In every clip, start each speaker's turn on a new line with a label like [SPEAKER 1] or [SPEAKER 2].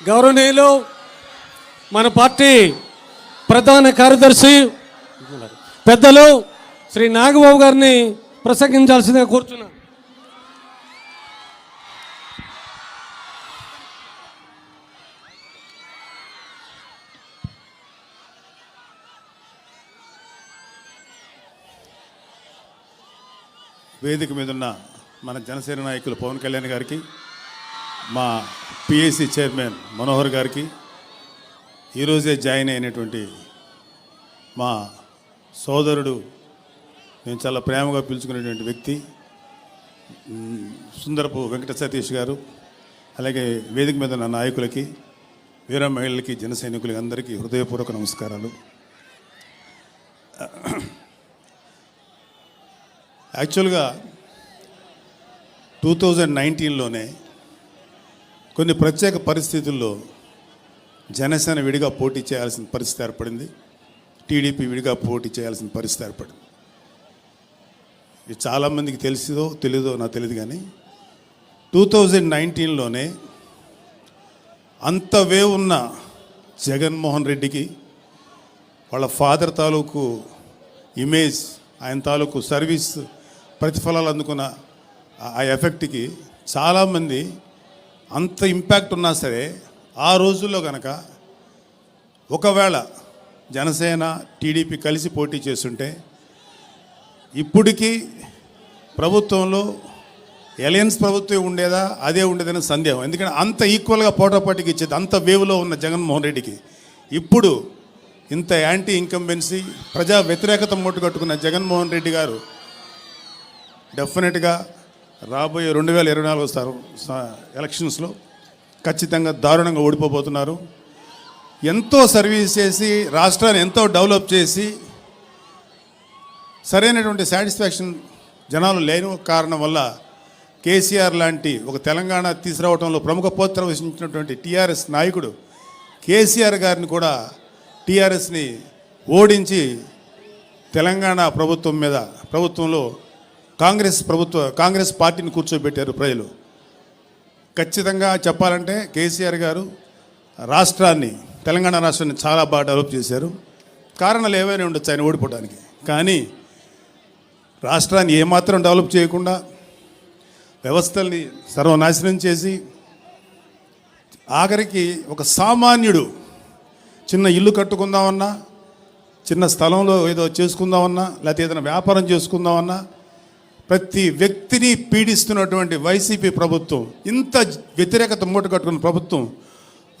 [SPEAKER 1] గౌరవనీయులు మన పార్టీ ప్రధాన కార్యదర్శి పెద్దలు శ్రీ నాగబాబు గారిని ప్రసంగించాల్సిందిగా కోరుతున్నాను
[SPEAKER 2] వేదిక మీద ఉన్న మన జనసేన నాయకులు పవన్ కళ్యాణ్ గారికి మా పిఎస్సి చైర్మన్ మనోహర్ గారికి ఈరోజే జాయిన్ అయినటువంటి మా సోదరుడు నేను చాలా ప్రేమగా పిలుచుకునేటువంటి వ్యక్తి సుందరపు వెంకట సతీష్ గారు అలాగే వేదిక మీద ఉన్న నాయకులకి వీర మహిళలకి జన సైనికులకి అందరికీ హృదయపూర్వక నమస్కారాలు. యాక్చువల్గా టూ థౌజండ్ నైన్టీన్లోనే కొన్ని ప్రత్యేక పరిస్థితుల్లో జనసేన విడిగా పోటీ చేయాల్సిన పరిస్థితి ఏర్పడింది. టీడీపీ విడిగా పోటీ చేయాల్సిన పరిస్థితి ఏర్పడింది. ఇది చాలామందికి తెలిసిదో తెలీదో నాకు తెలియదు కానీ టూ థౌజండ్ నైన్టీన్లోనే అంత వే ఉన్న జగన్మోహన్ రెడ్డికి వాళ్ళ ఫాదర్ తాలూకు ఇమేజ్ ఆయన తాలూకు సర్వీస్ ప్రతిఫలాలు అందుకున్న ఆ- ఎఫెక్ట్కి చాలామంది అంత ఇంపాక్ట్ ఉన్నా సరే ఆ రోజుల్లో కనుక ఒకవేళ జనసేన టీడీపీ కలిసి పోటీ చేస్తుంటే ఇప్పటికీ ప్రభుత్వంలో ఎలయన్స్ ప్రభుత్వం ఉండేదా అదే ఉండేదని సందేహం. ఎందుకంటే అంత ఈక్వల్గా పోటాపోటీకి ఇచ్చేది అంత వేవ్లో ఉన్న జగన్మోహన్ రెడ్డికి. ఇప్పుడు ఇంత యాంటీ ఇన్కంబెన్సీ ప్రజా వ్యతిరేకత మూటగట్టుకున్న జగన్మోహన్ రెడ్డి గారు డెఫినెట్గా రాబోయే రెండు వేల ఇరవై నాలుగు సార్ ఎలక్షన్స్లో ఖచ్చితంగా దారుణంగా ఓడిపోబోతున్నారు. ఎంతో సర్వీస్ చేసి రాష్ట్రాన్ని ఎంతో డెవలప్ చేసి సరైనటువంటి సాటిస్ఫాక్షన్ జనాలు లేని కారణం వల్ల కేసీఆర్ లాంటి ఒక తెలంగాణ తీసుకురావడంలో ప్రముఖ పాత్ర వహించినటువంటి టీఆర్ఎస్ నాయకుడు కేసీఆర్ గారిని కూడా టీఆర్ఎస్ని ఓడించి తెలంగాణ ప్రభుత్వం మీద ప్రభుత్వంలో కాంగ్రెస్ ప్రభుత్వ కాంగ్రెస్ పార్టీని కూర్చోబెట్టారు ప్రజలు. ఖచ్చితంగా చెప్పాలంటే కేసీఆర్ గారు రాష్ట్రాన్ని తెలంగాణ రాష్ట్రాన్ని చాలా బాగా డెవలప్ చేశారు. కారణాలు ఏవైనా ఉండొచ్చు ఆయన ఓడిపోవడానికి. కానీ రాష్ట్రాన్ని ఏమాత్రం డెవలప్ చేయకుండా వ్యవస్థల్ని సర్వనాశనం చేసి ఆఖరికి ఒక సామాన్యుడు చిన్న ఇల్లు కట్టుకుందామన్నా చిన్న స్థలంలో ఏదో చేసుకుందామన్నా లేకపోతే ఏదైనా వ్యాపారం చేసుకుందామన్నా ప్రతి వ్యక్తిని పీడిస్తున్నటువంటి వైసీపీ ప్రభుత్వం ఇంత వ్యతిరేకత మూట కట్టుకున్న ప్రభుత్వం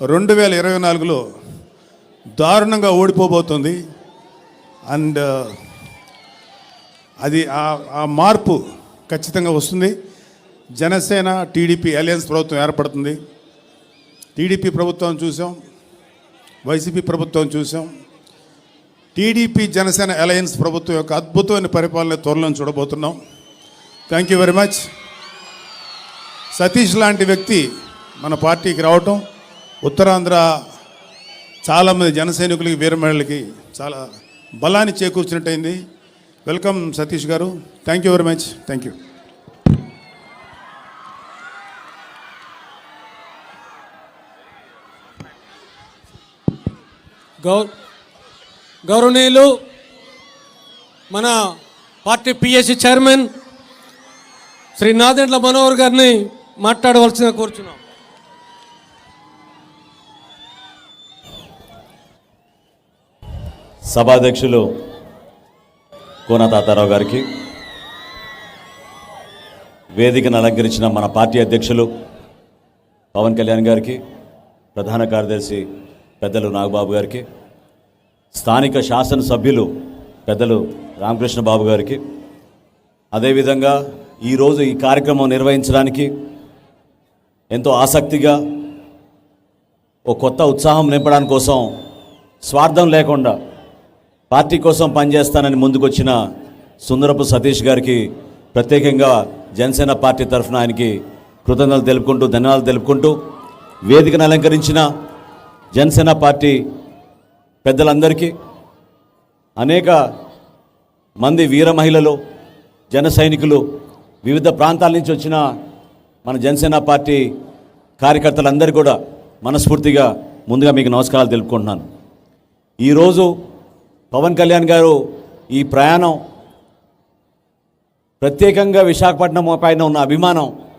[SPEAKER 2] రెండు వేల ఇరవై నాలుగులో దారుణంగా ఓడిపోబోతుంది. అండ్ అది ఆ- మార్పు ఖచ్చితంగా వస్తుంది. జనసేన టీడీపీ అలయన్స్ ప్రభుత్వం ఏర్పడుతుంది. టీడీపీ ప్రభుత్వం చూసాం వైసీపీ ప్రభుత్వం చూసాం. టీడీపీ జనసేన అలయన్స్ ప్రభుత్వం యొక్క అద్భుతమైన పరిపాలన త్వరలో చూడబోతున్నాం. Thank you very much Satish లాంటి వ్యక్తి మన పార్టీకి రావటం ఉత్తరాంధ్ర చాలామంది జన సైనికులకి వీరమహిళలకి చాలా బలాన్ని చేకూర్చినట్టయింది. Welcome Satish garu. Thank you very much thank you
[SPEAKER 1] గౌ గౌరవనీయులు మన party PSC chairman Shri Nadendla Manohar గారిని మాట్లాడవలసిందిగా కోరుచున్నాం.
[SPEAKER 3] సభాధ్యక్షులు కోన తాతారావు గారికి వేదికను అలంకరించిన మన పార్టీ అధ్యక్షులు పవన్ కళ్యాణ్ గారికి ప్రధాన కార్యదర్శి పెద్దలు నాగబాబు గారికి స్థానిక శాసనసభ్యులు పెద్దలు రామకృష్ణ బాబు గారికి అదేవిధంగా ఈరోజు ఈ కార్యక్రమం నిర్వహించడానికి ఎంతో ఆసక్తిగా ఓ కొత్త ఉత్సాహం నింపడానికి కోసం స్వార్థం లేకుండా పార్టీ కోసం పనిచేస్తానని ముందుకొచ్చిన సుందరపు సతీష్ గారికి ప్రత్యేకంగా జనసేన పార్టీ తరఫున ఆయనకి కృతజ్ఞతలు తెలుపుకుంటూ ధన్యవాదాలు తెలుపుకుంటూ వేదికను అలంకరించిన జనసేన పార్టీ పెద్దలందరికీ అనేక మంది వీర మహిళలు జన సైనికులు వివిధ ప్రాంతాల నుంచి వచ్చిన మన జనసేన పార్టీ కార్యకర్తలందరూ కూడా మనస్ఫూర్తిగా ముందుగా మీకు నమస్కారాలు తెలుపుకుంటున్నాను. ఈరోజు పవన్ కళ్యాణ్ గారు ఈ ప్రయాణం ప్రత్యేకంగా విశాఖపట్నం పైన ఉన్న అభిమానం